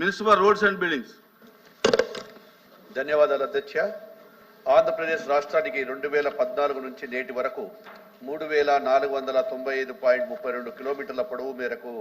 Minister for roads and buildings ధన్యవాదాలు అధ్యక్ష. ఆంధ్రప్రదేశ్ రాష్ట్రానికి రెండు వేల పద్నాలుగు నుంచి నేటి వరకు మూడు వేల నాలుగు వందల తొంభై ఐదు పాయింట్ ముప్పై రెండు కిలోమీటర్ల పొడవు మేరకు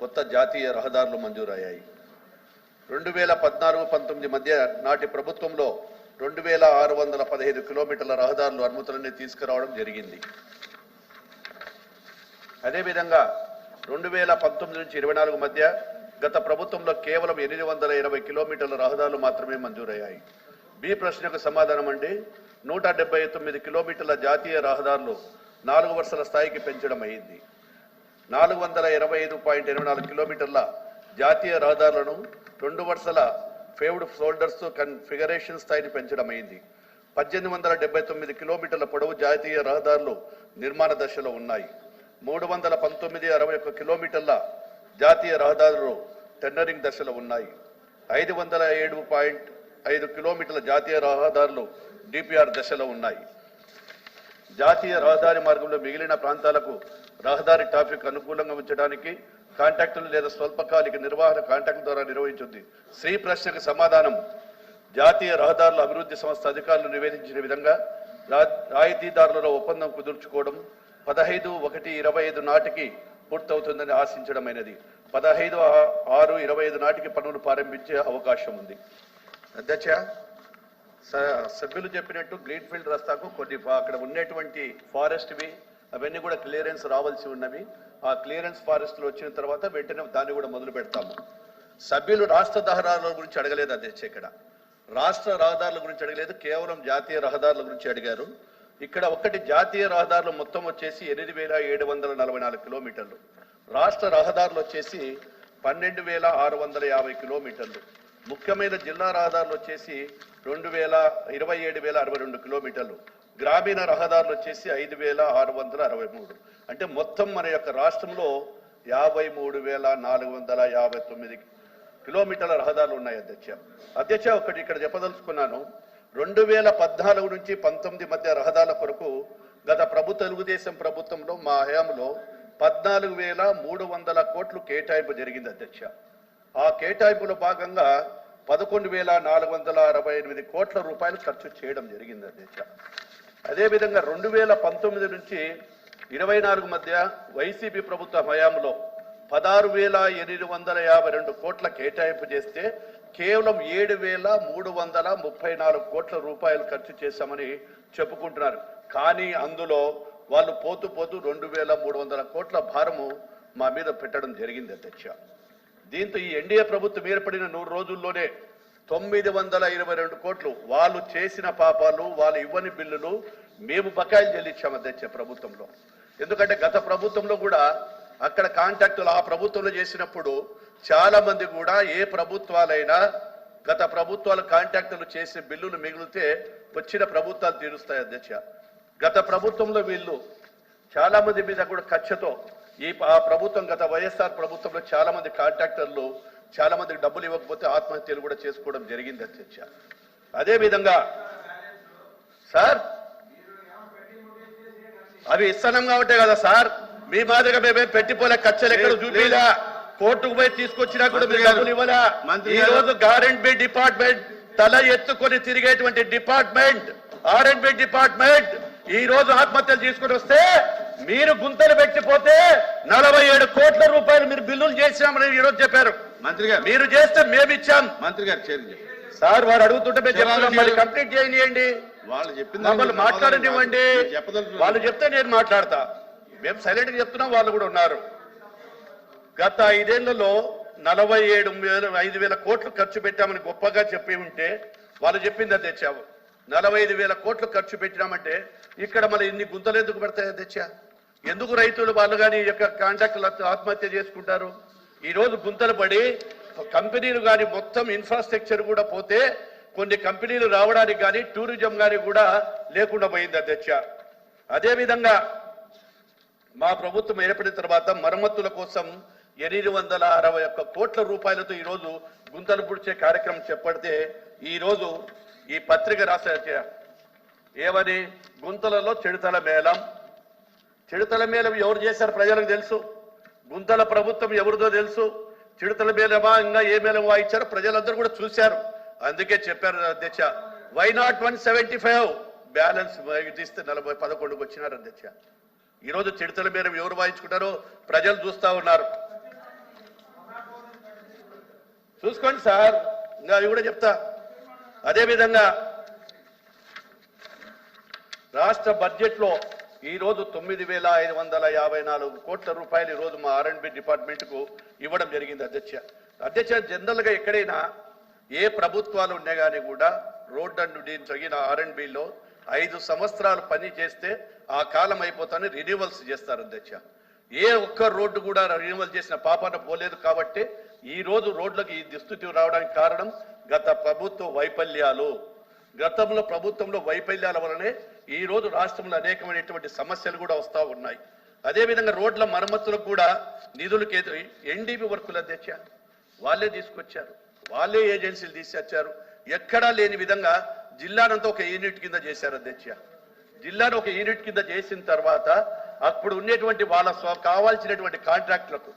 కొత్త జాతీయ రహదారులు మంజూరయ్యాయి. రెండు వేల పద్నాలుగు పంతొమ్మిది మధ్య నాటి ప్రభుత్వంలో రెండు వేల ఆరు వందల పదహైదు కిలోమీటర్ల రహదారులు అనుమతులన్నీ తీసుకురావడం జరిగింది. అదేవిధంగా రెండు వేల పంతొమ్మిది నుంచి ఇరవై నాలుగు మధ్య గత ప్రభుత్వంలో కేవలం ఎనిమిది వందల ఇరవై కిలోమీటర్ల రహదారులు మాత్రమే మంజూరయ్యాయి. బి ప్రశ్నకు సమాధానం అండి. నూట డెబ్బై తొమ్మిది కిలోమీటర్ల జాతీయ రహదారులు నాలుగు వరుసల స్థాయికి పెంచడం అయింది. నాలుగు వందల ఇరవై ఐదు పాయింట్ ఇరవై నాలుగు కిలోమీటర్ల జాతీయ రహదారులను రెండు వరుసల ఫేవ్డ్ షోల్డర్స్ కన్ఫిగరేషన్ స్థాయిని పెంచడం అయింది. పద్దెనిమిది వందల డెబ్బై తొమ్మిది కిలోమీటర్ల పొడవు జాతీయ రహదారులు నిర్మాణ దశలో ఉన్నాయి. మూడు వందల పంతొమ్మిది అరవై ఒక్క కిలోమీటర్ల జాతీయ రహదారులు టెండరింగ్ దశలో ఉన్నాయి. ఐదు వందల ఏడు పాయింట్ ఐదు కిలోమీటర్ల జాతీయ రహదారులు డిపిఆర్ దశలో ఉన్నాయి. జాతీయ రహదారి మార్గంలో మిగిలిన ప్రాంతాలకు రహదారి ట్రాఫిక్ అనుకూలంగా ఉంచడానికి కాంట్రాక్టులు లేదా స్వల్పకాలిక నిర్వహణ కాంటాక్ట్ ద్వారా నిర్వహించింది. శ్రీ ప్రశ్నకు సమాధానం. జాతీయ రహదారుల అభివృద్ధి సంస్థ అధికారులు నివేదించిన విధంగా రాయితీదారులలో ఒప్పందం కుదుర్చుకోవడం పదహైదు ఒకటి ఇరవై ఐదు నాటికి పూర్తవుతుందని ఆశించడమైనది. పదహైదు ఆరు ఇరవై ఐదు నాటికి పనులు ప్రారంభించే అవకాశం ఉంది. అధ్యక్ష స- సభ్యులు చెప్పినట్టు గ్రీన్ ఫీల్డ్ రస్తాకు కొన్ని అక్కడ ఉన్నటువంటి ఫారెస్ట్వి అవన్నీ కూడా క్లియరెన్స్ రావాల్సి ఉన్నవి. ఆ క్లియరెన్స్ ఫారెస్ట్లు వచ్చిన తర్వాత వెంటనే దాన్ని కూడా మొదలు పెడతాము. సభ్యులు రాష్ట్ర రహదారుల గురించి అడగలేదు అధ్యక్ష ఇక్కడ. రాష్ట్ర రహదారుల గురించి అడగలేదు కేవలం జాతీయ రహదారుల గురించి అడిగారు. ఇక్కడ ఒకటి జాతీయ రహదారులు మొత్తం వచ్చేసి ఎనిమిది వేల ఏడు వందల నలభై నాలుగు కిలోమీటర్లు. రాష్ట్ర రహదారులు వచ్చేసి పన్నెండు వేల ఆరు వందల యాభై కిలోమీటర్లు. ముఖ్యమైన జిల్లా రహదారులు వచ్చేసి రెండు వేల ఇరవై ఏడు వేల అరవై రెండు కిలోమీటర్లు. గ్రామీణ రహదారులు వచ్చేసి ఐదు వేల ఆరు వందల అరవై మూడు. అంటే మొత్తం మన యొక్క రాష్ట్రంలో యాభై మూడు వేల నాలుగు వందల యాభై తొమ్మిది కిలోమీటర్ల రహదారులు ఉన్నాయి అధ్యక్ష. అధ్యక్ష ఒకటి ఇక్కడ చెప్పదలుచుకున్నాను. రెండు వేల పద్నాలుగు నుంచి పంతొమ్మిది మధ్య రహదారుల కొరకు గత ప్రభు తెలుగుదేశం ప్రభుత్వంలో మా హయాంలో పద్నాలుగు వేల మూడు వందల కోట్లు కేటాయింపు జరిగింది అధ్యక్ష. ఆ కేటాయింపులో భాగంగా పదకొండు వేల నాలుగు వందల అరవై ఎనిమిది కోట్ల రూపాయలు ఖర్చు చేయడం జరిగింది అధ్యక్ష. అదేవిధంగా రెండు వేల పంతొమ్మిది నుంచి ఇరవై నాలుగు మధ్య వైసీపీ ప్రభుత్వ హయాంలో పదహారు వేల ఎనిమిది వందల యాభై రెండు కోట్ల కేటాయింపు చేస్తే కేవలం ఏడు వేల మూడు వందల ముప్పై నాలుగు కోట్ల రూపాయలు ఖర్చు చేశామని చెప్పుకుంటున్నారు. కానీ అందులో వాళ్ళు పోతూ పోతూ రెండు వేల మూడు వందల కోట్ల భారము మా మీద పెట్టడం జరిగింది అధ్యక్ష. దీంతో ఈ ఎన్డీఏ ప్రభుత్వం ఏర్పడిన నూరు రోజుల్లోనే తొమ్మిది వందల ఇరవై రెండు కోట్లు వాళ్ళు చేసిన పాపాలు వాళ్ళు ఇవ్వని బిల్లులు మేము బకాయిలు చెల్లించాము అధ్యక్ష ప్రభుత్వంలో. ఎందుకంటే గత ప్రభుత్వంలో కూడా అక్కడ కాంట్రాక్టులు ఆ ప్రభుత్వంలో చేసినప్పుడు చాలా మంది కూడా ఏ ప్రభుత్వాలైనా గత ప్రభుత్వాలు కాంట్రాక్టులు చేసే బిల్లులు మిగిలితే వచ్చిన ప్రభుత్వాలు తీరుస్తాయి అధ్యక్ష. గత ప్రభుత్వంలో వీళ్ళు చాలా మంది మీద కూడా కక్షతో ఈ ఆ ప్రభుత్వం గత వైఎస్ఆర్ ప్రభుత్వంలో చాలా మంది కాంట్రాక్టర్లు చాలా మందికి డబ్బులు ఇవ్వకపోతే ఆత్మహత్యలు కూడా చేసుకోవడం జరిగింది అధ్యక్ష. అదే విధంగా సార్ అవి ఇస్తున్నాం కాబట్టే కదా సార్ మీ మాదిరిగా మేమే పెట్టిపోలే ఖర్చులు ఎక్కడ చూపిలా? కోర్టుకు పోయి తీసుకొచ్చినా కూడా మీరు డబ్బులు ఇవ్వలా. ఈ. రోజు ఆర్ఎండ్బి డిపార్ట్మెంట్ తల ఎత్తుకొని తిరిగేటువంటి డిపార్ట్మెంట్ ఆర్ఎండ్బి డిపార్ట్మెంట్ ఈ రోజు ఆత్మహత్యలు తీసుకొని వస్తే మీరు గుంతలు పెట్టిపోతే నలభై ఏడు కోట్ల రూపాయలు మీరు బిల్లులు చేసినామని ఈ రోజు చెప్పారు. మంత్రి గారు. మీరు చేస్తే మేము ఇచ్చాం. మంత్రి గారు సార్ వారు అడుగుతుంటే మేము చెప్తున్నాం గారు. కంప్లీట్ చేయండి వాళ్ళు చెప్పింది మమ్మల్ని మాట్లాడనివ్వండి. వాళ్ళు చెప్తే నేను మాట్లాడతా. మేము సైలెంట్గా చెప్తున్నాం వాళ్ళు కూడా ఉన్నారు. గత ఐదేళ్ళలో నలభై ఏడు వేల ఐదు వేల కోట్లు ఖర్చు పెట్టామని గొప్పగా చెప్పి ఉంటే వాళ్ళు చెప్పింది అది తెచ్చావు. నలభై ఐదు వేల కోట్లు ఖర్చు పెట్టినామంటే ఇక్కడ మన ఇన్ని గుంతలు ఎందుకు పెడతాయో తెచ్చా? ఎందుకు రైతులు వాళ్ళు కానీ ఈ యొక్క కాంట్రాక్టులు ఆత్మహత్య చేసుకుంటారు? ఈరోజు గుంతలు పడి కంపెనీలు కానీ మొత్తం ఇన్ఫ్రాస్ట్రక్చర్ కూడా పోతే కొన్ని కంపెనీలు రావడానికి కానీ టూరిజం కానీ కూడా లేకుండా పోయింది అధ్యక్ష అదేవిధంగా మా ప్రభుత్వం ఏర్పడిన తర్వాత మరమ్మతుల కోసం ఎనిమిది వందల అరవై ఒక్క కోట్ల రూపాయలతో ఈరోజు గుంతలు పుడిచే కార్యక్రమం చేపడితే ఈరోజు ఈ పత్రిక రాసే ఏమని? గుంతలలో చెడుతల మేళం. చెడుతల మేళం ఎవరు చేశారు ప్రజలకు తెలుసు? గుంతల ప్రభుత్వం ఎవరిదో తెలుసు? చిడతల మేలమా ఇంకా ఏ మేళం వాయించారో ప్రజలందరూ కూడా చూశారు. అందుకే చెప్పారు అధ్యక్ష. Why not one seventy five balance తీస్తే నలభై పదకొండుకు వచ్చినారు అధ్యక్ష. ఈరోజు చిడతల మేరం ఎవరు వాయించుకుంటారో ప్రజలు చూస్తా ఉన్నారు. చూసుకోండి సార్ ఇంకా అవి కూడా చెప్తా. అదేవిధంగా రాష్ట్ర బడ్జెట్లో ఈరోజు తొమ్మిది వేల ఐదు వందల యాభై నాలుగు కోట్ల రూపాయలు ఈ రోజు మా ఆర్ఎండ్బి డిపార్ట్మెంట్కు ఇవ్వడం జరిగింది అధ్యక్ష. అధ్యక్ష జనరల్గా ఎక్కడైనా ఏ ప్రభుత్వాలు ఉన్నా కానీ కూడా రోడ్ అండ్ దీని తగిన ఆర్ఎండ్బిలో ఐదు సంవత్సరాలు పని చేస్తే ఆ కాలం అయిపోతానే రిన్యూవల్స్ చేస్తారు అధ్యక్ష. ఏ ఒక్క రోడ్డు కూడా రిన్యూవల్ చేసిన పాపాన పోలేదు కాబట్టి ఈ రోజు రోడ్లకు ఈ దుస్థితి రావడానికి కారణం గత ప్రభుత్వ వైఫల్యాలు. గతంలో ప్రభుత్వంలో వైఫల్యాల వలనే ఈ రోజు రాష్ట్రంలో అనేకమైనటువంటి సమస్యలు కూడా వస్తూ ఉన్నాయి. అదేవిధంగా రోడ్ల మరమ్మతులకు కూడా నిధులు కేంద్ర ఎన్డీపీ వర్కులు అధ్యక్ష వాళ్ళే తీసుకొచ్చారు. వాళ్ళే ఏజెన్సీలు తీసుకొచ్చారు ఎక్కడా లేని విధంగా జిల్లానంతా ఒక యూనిట్ కింద చేశారు అధ్యక్ష. జిల్లాను ఒక యూనిట్ కింద చేసిన తర్వాత అప్పుడు ఉండేటువంటి వాళ్ళ కావాల్సినటువంటి కాంట్రాక్టులకు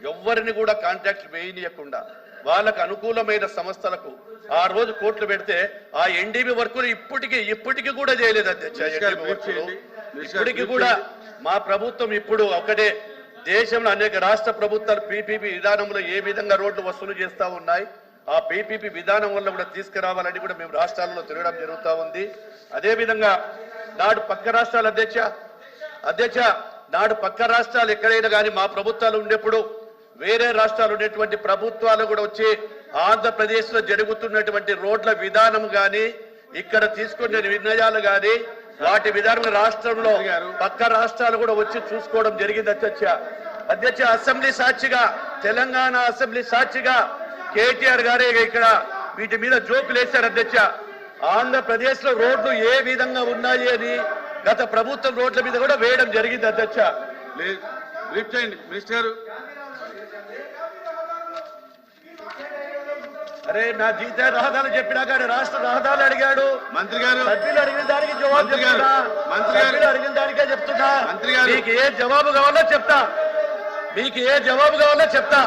ఎవ్వరిని కూడా కాంట్రాక్ట్ వేయనీయకుండా వాళ్ళకు అనుకూలమైన సంస్థలకు ఆ రోజు కోట్లు పెడితే ఆ ఎన్డీబీ వర్కులు ఇప్పటికీ ఇప్పటికీ కూడా చేయలేదు అధ్యక్ష ఇప్పటికీ కూడా. మా ప్రభుత్వం ఇప్పుడు ఒకటే దేశంలో అనేక రాష్ట్ర ప్రభుత్వాలు పీపీపీ విధానంలో ఏ విధంగా రోడ్లు వసూలు చేస్తా ఉన్నాయి ఆ పీపీపీ విధానం వల్ల కూడా తీసుకురావాలని కూడా మేము రాష్ట్రాల్లో తిరగడం జరుగుతా ఉంది. అదే విధంగా నాడు పక్క రాష్ట్రాల అధ్యక్ష అధ్యక్ష నాడు పక్క రాష్ట్రాలు ఎక్కడైనా కానీ మా ప్రభుత్వాలు ఉండేప్పుడు వేరే రాష్ట్రాలు ఉండేటువంటి ప్రభుత్వాలు కూడా వచ్చి ఆంధ్రప్రదేశ్లో జరుగుతున్నటువంటి రోడ్ల విధానం కానీ ఇక్కడ తీసుకునే నిర్ణయాలు కానీ వాటి విధానం రాష్ట్రంలో పక్క రాష్ట్రాలు కూడా వచ్చి చూసుకోవడం జరిగింది అధ్యక్ష. అధ్యక్ష అసెంబ్లీ సాక్షిగా తెలంగాణ అసెంబ్లీ సాక్షిగా కేటీఆర్ గారే ఇక్కడ వీటి మీద జోకులు వేశారు అధ్యక్ష. ఆంధ్రప్రదేశ్లో రోడ్లు ఏ విధంగా ఉన్నాయి అని గత ప్రభుత్వం రోడ్ల మీద కూడా వేయడం జరిగింది అధ్యక్ష. లిఫ్ట్ చేయండి. మినిస్టర్ అరే నా జీత రహదారులు చెప్పినా కానీ రాష్ట్ర రహదారులు అడిగాడు. మంత్రి గారు సభ్యులు అడిగిన దానికి జవాబు చెప్తున్నా. మంత్రి గారు. అడిగిన దానికే చెప్తున్నా. మంత్రి గారు. మీకు ఏ జవాబు కావాలో చెప్తా. మీకు ఏ జవాబు కావాలో చెప్తా.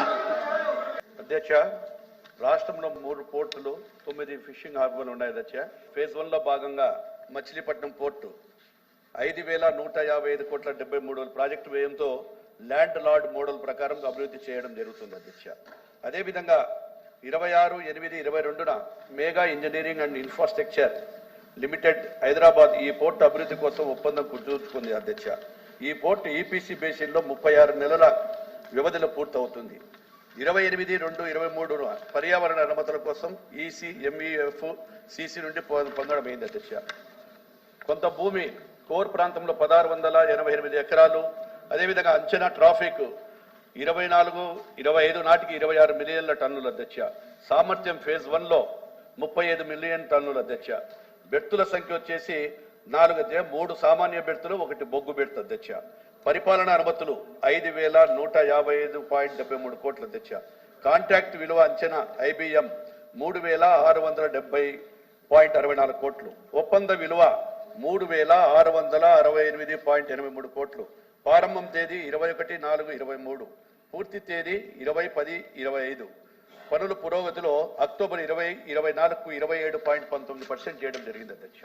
అధ్యక్ష రాష్ట్రంలో మూడు పోర్టులు తొమ్మిది ఫిషింగ్ హార్బర్లు ఉన్నాయి అధ్యక్ష. ఫేజ్ వన్లో భాగంగా మచిలీపట్నం పోర్టు. ఐదు వేల నూట యాభై ఐదు కోట్ల డెబ్బై మూడు ప్రాజెక్టు వ్యయంతో ల్యాండ్ లార్డ్ మోడల్ ప్రకారం అభివృద్ధి చేయడం జరుగుతుంది అధ్యక్ష. అదేవిధంగా ఇరవై ఆరు ఎనిమిది ఇరవై రెండున Megha engineering and infrastructure limited Hyderabad ఈ పోర్టు అభివృద్ధి కోసం ఒప్పందం కుదుర్చుకుంది అధ్యక్ష. ఈ పోర్టు ఈపీసీ బేసిన్లో ముప్పై ఆరు నెలల వ్యవధిలో పూర్తవుతుంది. ఇరవై ఎనిమిది రెండు ఇరవై మూడున పర్యావరణ అనుమతుల కోసం ఈసీ ఎంఈఎఫ్ సిసి నుండి పొ- పొందడం అయింది అధ్యక్ష. కొంత భూమి కోర్ ప్రాంతంలో పదహారు వందల ఎనభై ఎనిమిది ఎకరాలు అదేవిధంగా అంచనా ట్రాఫిక్ ఇరవై నాలుగు ఇరవై ఐదు నాటికి ఇరవై ఆరు మిలియన్ల టన్నుల అధ్యక్ష సామర్థ్యం ఫేజ్ వన్లో ముప్పై ఐదు మిలియన్ టన్నుల అధ్యక్ష బెర్తుల సంఖ్య వచ్చేసి నాలుగు అధ్యయ మూడు సామాన్య బెర్తులు ఒకటి బొగ్గు బెర్తు అధ్యక్ష పరిపాలన అనుమతులు ఐదు వేల నూట యాభై ఐదు పాయింట్ డెబ్బై మూడు కోట్ల అధ్యక్ష కాంట్రాక్ట్ విలువ అంచనా ఐబిఎం మూడు వేల ఆరు వందల డెబ్బై పాయింట్ అరవై నాలుగు కోట్లు. ఒప్పంద విలువ మూడు వేల ఆరు వందల అరవై ఎనిమిది పాయింట్ ఎనభై మూడు కోట్లు. ప్రారంభం తేదీ ఇరవై ఒకటి నాలుగు ఇరవై మూడు. పూర్తి తేదీ ఇరవై పది ఇరవై ఐదు. పనుల పురోగతిలో అక్టోబర్ ఇరవై ఇరవై నాలుగు ఇరవై ఏడు పాయింట్ పంతొమ్మిది పర్సెంట్ చేయడం జరిగింది అధ్యక్ష.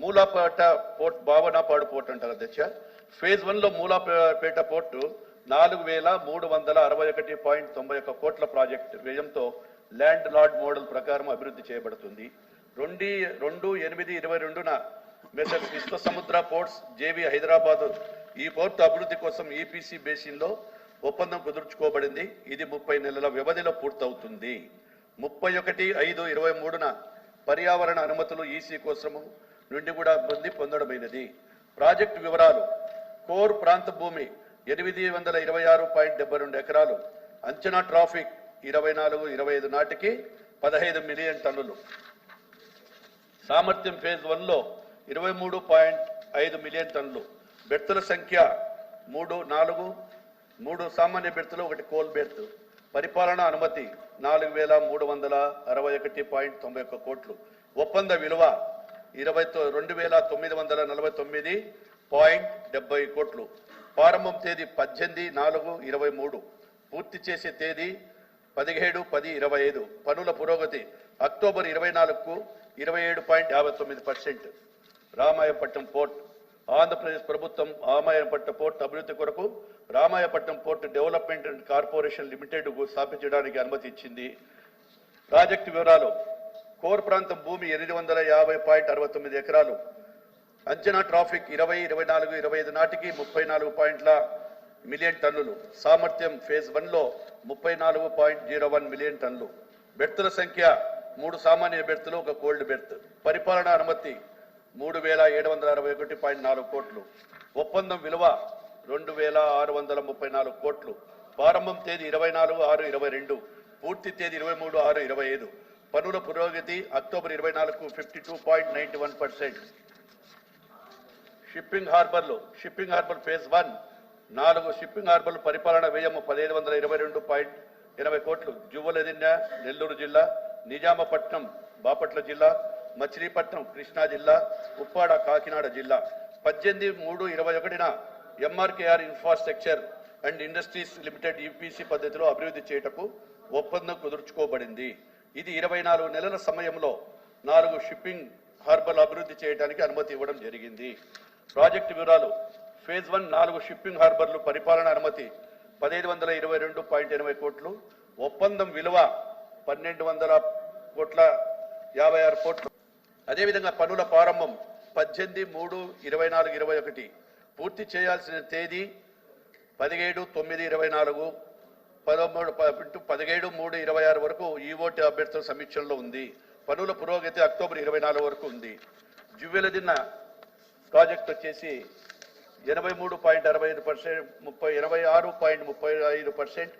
మూలాపేట పోర్ట్ భావనాపాడు పోర్ట్ అంటారు అధ్యక్ష. ఫేజ్ వన్లో మూలాపేట పోర్టు నాలుగు వేల మూడు వందల అరవై ఒకటి పాయింట్ తొంభై ఒక్క కోట్ల ప్రాజెక్ట్ వ్యయంతో ల్యాండ్ లార్డ్ మోడల్ ప్రకారం అభివృద్ధి చేయబడుతుంది. రెండు రెండు ఎనిమిది ఇరవై రెండున మెసర్ విశ్వ సముద్ర పోర్ట్స్ జేవి హైదరాబాద్ ఈ పోర్టు అభివృద్ధి కోసం ఈపీసీ బేసిన్లో ఒప్పందం కుదుర్చుకోబడింది. ఇది ముప్పై నెలల వ్యవధిలో పూర్తవుతుంది. ముప్పై ఒకటి ఐదు ఇరవై మూడున పర్యావరణ అనుమతులు ఈసీ కోసము నుండి కూడా పొంది పొందడమైనది. ప్రాజెక్టు వివరాలు. కోర్ ప్రాంత భూమి ఎనిమిది వందల ఇరవై ఆరు పాయింట్ డెబ్బై రెండు ఎకరాలు. అంచనా ట్రాఫిక్ ఇరవై నాలుగు ఇరవై ఐదు నాటికి పదహైదు మిలియన్ టన్నులు. సామర్థ్యం ఫేజ్ వన్లో ఇరవై మూడు పాయింట్ ఐదు మిలియన్ టన్నులు. బెర్తుల సంఖ్య మూడు నాలుగు మూడు సామాన్య బెర్తులు ఒకటి కోల్ బెర్త్. పరిపాలన అనుమతి నాలుగు వేల మూడు వందల అరవై ఒకటి పాయింట్ తొంభై ఒక్క కోట్లు. ఒప్పంద విలువ ఇరవై రెండు వేల తొమ్మిది వందల నలభై తొమ్మిది పాయింట్ డెబ్బై కోట్లు. ప్రారంభం తేదీ పద్దెనిమిది నాలుగు ఇరవై మూడు. పూర్తి చేసే తేదీ పదిహేడు పది ఇరవై ఐదు. పనుల పురోగతి అక్టోబర్ ఇరవై నాలుగుకు ఇరవై ఏడు పాయింట్ యాభై తొమ్మిది పర్సెంట్. రామాయపట్నం పోర్ట్. ఆంధ్రప్రదేశ్ ప్రభుత్వం రామాయపట్నం పోర్ట్ అభివృద్ధి కొరకు Ramayapatnam port development and corporation limited స్థాపించడానికి అనుమతి ఇచ్చింది. ప్రాజెక్టు వివరాలు. కోర్ ప్రాంతం భూమి ఎనిమిది వందల యాభై పాయింట్ అరవై తొమ్మిది ఎకరాలు. అంచనా ట్రాఫిక్ ఇరవై ఇరవై నాలుగు ఇరవై ఐదు నాటికి ముప్పై నాలుగు పాయింట్ల మిలియన్ టన్నులు. సామర్థ్యం ఫేజ్ వన్లో ముప్పై నాలుగు పాయింట్ జీరో వన్ మిలియన్ టన్నులు. బెర్తుల సంఖ్య మూడు సామాన్య బెర్తులు ఒక కోల్డ్ బెర్త్. పరిపాలనా అనుమతి మూడు వేల ఏడు వందల అరవై ఒకటి పాయింట్ నాలుగు కోట్లు. ఒప్పందం విలువ రెండు వేల ఆరు వందల ముప్పై నాలుగు కోట్లు. ప్రారంభం తేదీ ఇరవై నాలుగు ఆరు ఇరవై రెండు పూర్తి తేదీ ఇరవై మూడు ఆరు ఇరవై ఐదు. పనుల పురోగతి అక్టోబర్ ఇరవై నాలుగు fifty two point ninety one percent. Shipping హార్బర్లు షిప్పింగ్ హార్బర్ ఫేజ్ వన్ నాలుగు షిప్పింగ్ హార్బర్లు పరిపాలన వ్యయము పదిహేను వందల ఇరవై రెండు పాయింట్ ఎనభై కోట్లు. జువ్వలదిన్నె నెల్లూరు జిల్లా నిజామపట్నం బాపట్ల జిల్లా మచిలీపట్నం కృష్ణా జిల్లా ఉప్పాడ కాకినాడ జిల్లా. పద్దెనిమిది మూడు ఇరవై ఒకటిన MRKR infrastructure and industries limited EPC పద్ధతిలో అభివృద్ధి చేయటకు ఒప్పందం కుదుర్చుకోబడింది. ఇది ఇరవై నాలుగు నెలల సమయంలో నాలుగు షిప్పింగ్ హార్బర్లు అభివృద్ధి చేయడానికి అనుమతి ఇవ్వడం జరిగింది. ప్రాజెక్టు వివరాలు. ఫేజ్ వన్ నాలుగు షిప్పింగ్ హార్బర్లు పరిపాలన అనుమతి పదిహేను వందల ఇరవై రెండు పాయింట్ ఎనభై కోట్లు. ఒప్పందం విలువ పన్నెండు వందల కోట్ల యాభై ఆరు కోట్లు. అదేవిధంగా పనుల ప్రారంభం పద్దెనిమిది మూడు ఇరవై నాలుగు ఇరవై ఒకటి. పూర్తి చేయాల్సిన తేదీ పదిహేడు తొమ్మిది ఇరవై నాలుగు పదమూడు ప- ఇంటూ పదిహేడు మూడు ఇరవై ఆరు వరకు ఈఓటీ అభ్యర్థుల సమీక్షలో ఉంది. పనుల పురోగతి అక్టోబర్ ఇరవై నాలుగు వరకు ఉంది. జువ్వెలదిన్న ప్రాజెక్ట్ వచ్చేసి ఎనభై మూడు పాయింట్ అరవై ఐదు పర్సెంట్ ముప్పై ఎనభై ఆరు పాయింట్ ముప్పై ఐదు పర్సెంట్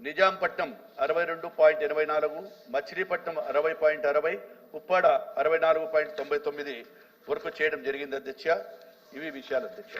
నిజాంపట్నం అరవై రెండు పాయింట్ ఎనభై నాలుగు మచిలీపట్నం అరవై పాయింట్ అరవై ఉప్పాడ అరవై నాలుగు పాయింట్ తొంభై తొమ్మిది వరకు చేయడం జరిగింది అధ్యక్ష. ఇవి విషయాలు అధ్యక్ష